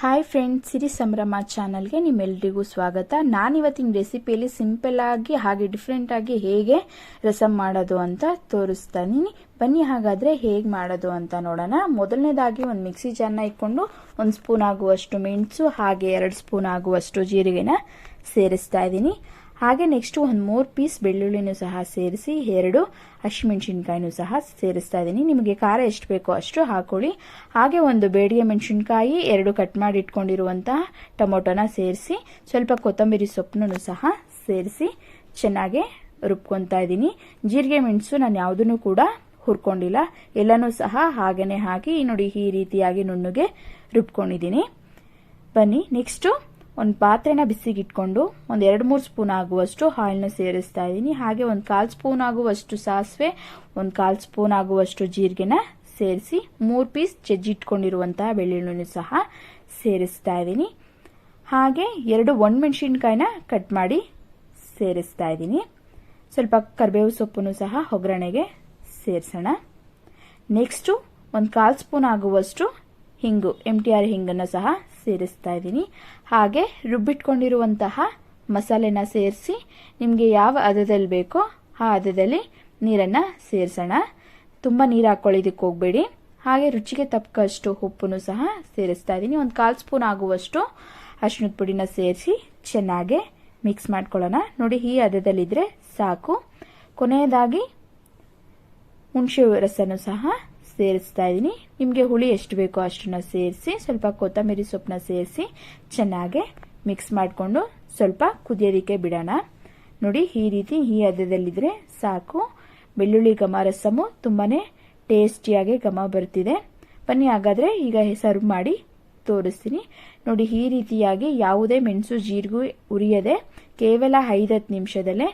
Hi friends ಸಿರಿ ಸಂಭ್ರಮ ಚಾನಲ್ಗೆ ನಿಮ್ಮೆಲ್ರಿಗೂ ಸ್ವಾಗತ. ನಾನಿವತ್ತಿನ ರೆಸಿಪಿಯಲ್ಲಿ ಸಿಂಪಲ್ ಆಗಿ, ಹಾಗೆ ಡಿಫ್ರೆಂಟಾಗಿ ಹೇಗೆ ರಸಂ ಮಾಡೋದು ಅಂತ ತೋರಿಸ್ತಾ ಇದೀನಿ ಬನ್ನಿ ಹಾಗಾದರೆ ಹೇಗೆ ಮಾಡೋದು ಅಂತ ನೋಡೋಣ. ಮೊದಲನೇದಾಗಿ ಒಂದು ಮಿಕ್ಸಿ ಜಾರನ್ನ ಇಟ್ಕೊಂಡು ಒಂದು ಸ್ಪೂನ್ ಆಗುವಷ್ಟು ಮೆಣಸು, ಹಾಗೆ ಎರಡು ಸ್ಪೂನ್ ಆಗುವಷ್ಟು ಜೀರಿಗೆನ ಸೇರಿಸ್ತಾ ಇದ್ದೀನಿ ಹಾಗೆ ನೆಕ್ಸ್ಟ್ ಒಂದು ಮೂರು ಪೀಸ್ ಬೆಳ್ಳುಳ್ಳಿನೂ ಸಹ ಸೇರಿಸಿ, ಎರಡು ಹಸಿಮೆಣಸಿನ್ಕಾಯಿನೂ ಸಹ ಸೇರಿಸ್ತಾ ಇದ್ದೀನಿ. ನಿಮಗೆ ಖಾರ ಎಷ್ಟು ಬೇಕೋ ಅಷ್ಟು ಹಾಕೊಳ್ಳಿ. ಹಾಗೆ ಒಂದು ಬೇಡಿಗೆ ಮೆಣಸಿನ್ಕಾಯಿ, ಎರಡು ಕಟ್ ಮಾಡಿ ಇಟ್ಕೊಂಡಿರುವಂತಹ ಟೊಮೊಟೊನ ಸೇರಿಸಿ, ಸ್ವಲ್ಪ ಕೊತ್ತಂಬರಿ ಸೊಪ್ಪನ್ನು ಸಹ ಸೇರಿಸಿ ಚೆನ್ನಾಗಿ ರುಬ್ಕೊತಾ ಇದ್ದೀನಿ. ಜೀರಿಗೆ ಮೆಣಸು ನಾನು ಯಾವುದನ್ನು ಕೂಡ ಹುರ್ಕೊಂಡಿಲ್ಲ. ಎಲ್ಲನೂ ಸಹ ಹಾಗೆಯೇ ಹಾಕಿ ನೋಡಿ ಈ ರೀತಿಯಾಗಿ ನುಣ್ಣಗೆ ರುಬ್ಕೊಂಡಿದ್ದೀನಿ. ಬನ್ನಿ ನೆಕ್ಸ್ಟು ಒಂದು ಪಾತ್ರೆನ ಬಿಸಿಗಿಟ್ಕೊಂಡು ಒಂದು ಎರಡು ಮೂರು ಸ್ಪೂನ್ ಆಗುವಷ್ಟು ಹಾಲನ್ನ ಸೇರಿಸ್ತಾ ಇದ್ದೀನಿ. ಹಾಗೆ ಒಂದು ಕಾಲು ಸ್ಪೂನ್ ಆಗುವಷ್ಟು ಸಾಸಿವೆ, ಒಂದು ಕಾಲು ಸ್ಪೂನ್ ಆಗುವಷ್ಟು ಜೀರಿಗೆನ ಸೇರಿಸಿ ಮೂರು ಪೀಸ್ ಜಜ್ಜಿಟ್ಕೊಂಡಿರುವಂತಹ ಬೆಳ್ಳುಳ್ಳಿನೂ ಸಹ ಸೇರಿಸ್ತಾ ಇದ್ದೀನಿ. ಹಾಗೆ ಎರಡು ಒಣಮೆಣಸಿನ್ಕಾಯಿನ ಕಟ್ ಮಾಡಿ ಸೇರಿಸ್ತಾ ಇದ್ದೀನಿ. ಸ್ವಲ್ಪ ಕರಿಬೇವು ಸೊಪ್ಪನ್ನು ಸಹ ಒಗ್ಗರಣೆಗೆ ಸೇರಿಸೋಣ. ನೆಕ್ಸ್ಟು ಒಂದು ಕಾಲು ಸ್ಪೂನ್ ಆಗುವಷ್ಟು ಹಿಂಗು ಎಂ ಟಿ ಆರ್ ಹಿಂಗನ್ನು ಸಹ ಸೇರಿಸ್ತಾ ಇದ್ದೀನಿ. ಹಾಗೆ ರುಬ್ಬಿಟ್ಕೊಂಡಿರುವಂತಹ ಮಸಾಲೆನ ಸೇರಿಸಿ ನಿಮಗೆ ಯಾವ ಹದದಲ್ಲಿ ಬೇಕೋ ಆ ಹದದಲ್ಲಿ ನೀರನ್ನು ಸೇರಿಸೋಣ. ತುಂಬ ನೀರು ಹಾಕ್ಕೊಳ್ಳೋದಕ್ಕೆ ಹೋಗಬೇಡಿ. ಹಾಗೆ ರುಚಿಗೆ ತಕ್ಕಷ್ಟು ಉಪ್ಪನ್ನು ಸಹ ಸೇರಿಸ್ತಾ ಇದ್ದೀನಿ. ಒಂದು ಕಾಲು ಸ್ಪೂನ್ ಆಗುವಷ್ಟು ಅರ್ಶಿನದ ಪುಡಿನ ಸೇರಿಸಿ ಚೆನ್ನಾಗೆ ಮಿಕ್ಸ್ ಮಾಡ್ಕೊಳ್ಳೋಣ. ನೋಡಿ, ಈ ಹದದಲ್ಲಿದ್ದರೆ ಸಾಕು. ಕೊನೆಯದಾಗಿ ಹುಣಸೆ ರಸನೂ ಸಹ ಸೇರಿಸ್ತಾ ಇದ್ದೀನಿ ನಿಮಗೆ ಹುಳಿ ಎಷ್ಟು ಬೇಕೋ ಅಷ್ಟನ್ನ ಸೇರಿಸಿ, ಸ್ವಲ್ಪ ಕೊತ್ತಂಬರಿ ಸೊಪ್ಪನ್ನ ಸೇರಿಸಿ ಚೆನ್ನಾಗಿ ಮಿಕ್ಸ್ ಮಾಡಿಕೊಂಡು ಸ್ವಲ್ಪ ಕುದಿಯೋದಕ್ಕೆ ಬಿಡೋಣ. ನೋಡಿ, ಈ ರೀತಿ ಈ ಹದದಲ್ಲಿದ್ದರೆ ಸಾಕು. ಬೆಳ್ಳುಳ್ಳಿ ಘಮ ರಸಮು ತುಂಬಾ ಟೇಸ್ಟಿಯಾಗಿ ಘಮ ಬರ್ತಿದೆ. ಬನ್ನಿ, ಹಾಗಾದರೆ ಈಗ ಸರ್ವ್ ಮಾಡಿ ತೋರಿಸ್ತೀನಿ. ನೋಡಿ, ಈ ರೀತಿಯಾಗಿ ಯಾವುದೇ ಮೆಣಸು ಜೀರಿಗೂ ಉರಿಯದೆ ಕೇವಲ ಐದತ್ತು ನಿಮಿಷದಲ್ಲೇ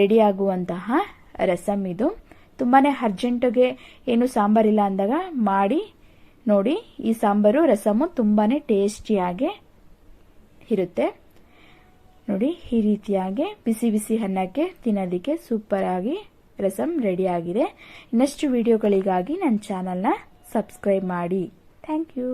ರೆಡಿಯಾಗುವಂತಹ ರಸಮ್ ಇದು. ತುಂಬಾ ಅರ್ಜೆಂಟಿಗೆ ಏನು ಸಾಂಬಾರಿಲ್ಲ ಅಂದಾಗ ಮಾಡಿ, ನೋಡಿ, ಈ ಸಾಂಬಾರು, ರಸಮು ತುಂಬಾ ಟೇಸ್ಟಿಯಾಗಿ ಇರುತ್ತೆ. ನೋಡಿ, ಈ ರೀತಿಯಾಗಿ ಬಿಸಿ ಬಿಸಿ ಅನ್ನಕ್ಕೆ ತಿನ್ನೋದಕ್ಕೆ ಸೂಪರಾಗಿ ರಸಮ್ ರೆಡಿ ಆಗಿದೆ ಇನ್ನಷ್ಟು ವಿಡಿಯೋಗಳಿಗಾಗಿ ನನ್ನ ಚಾನಲ್ನ ಸಬ್ಸ್ಕ್ರೈಬ್ ಮಾಡಿ. Thank you.